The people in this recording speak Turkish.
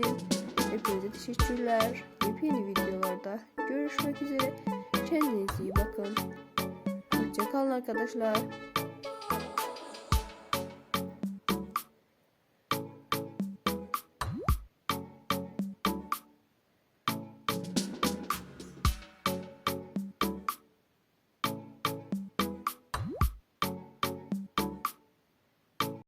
için hepinize teşekkürler. Yepyeni videolarda görüşmek üzere. Kendinize iyi bakın. Hoşçakalın arkadaşlar.